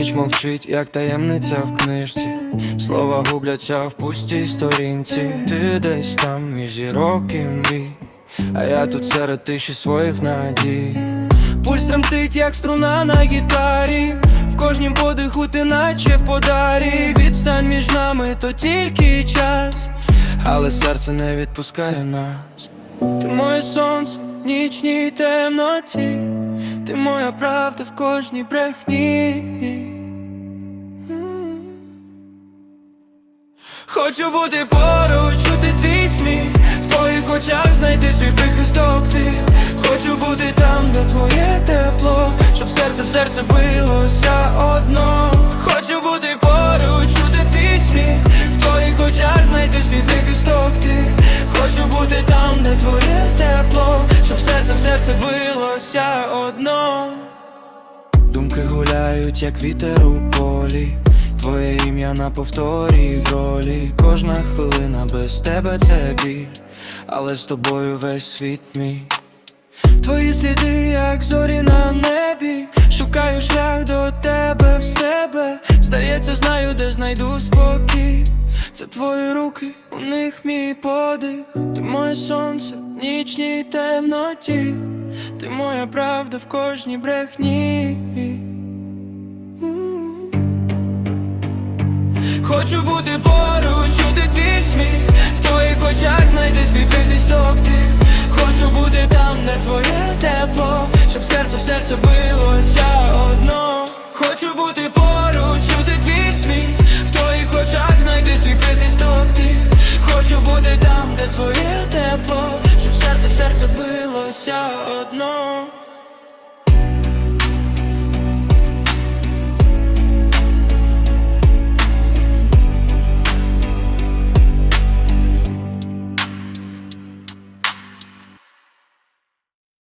ніч мовчить, як таємниця в книжці. Слова губляться в пустій сторінці. Ти десь там між зірок і мрій, а я тут серед тиші своїх надій. Пульс тремтить, як струна на гітарі. В кожнім подиху ти наче в подарі. Відстань між нами, то тільки час, але серце не відпускає нас. Ти моє сонце в нічній темноті, ти моя правда в кожній брехні. Хочу бути поруч, чути твій сміх В твоїх очах знайти свій прихисток ти. Хочу бути там, де твоє тепло Щоб серце в серце билося одно. Хочу бути поруч, чути твій сміх В твоїх очах знайти свій прихисток ти. Хочу бути там, де твоє тепло Щоб серце в серце билося одно. Думки гуляють, як вітер у полі. Твоє ім'я на повторі в ролі. Без тебе це біль, але з тобою весь світ мій. Твої сліди, як зорі на небі. Шукаю шлях до тебе в себе. Здається, знаю, де знайду спокій. Це твої руки, у них мій подих. Ти моє сонце в нічній темноті. Ти моя правда в кожній брехні. Хочу бути поруч, чути твій сміх Хочу бути поруч, чути твій сміх. В твоїх очах знайти свій прихисток ти. Хочу бути там, де твоє тепло Щоб серце в серце билося одно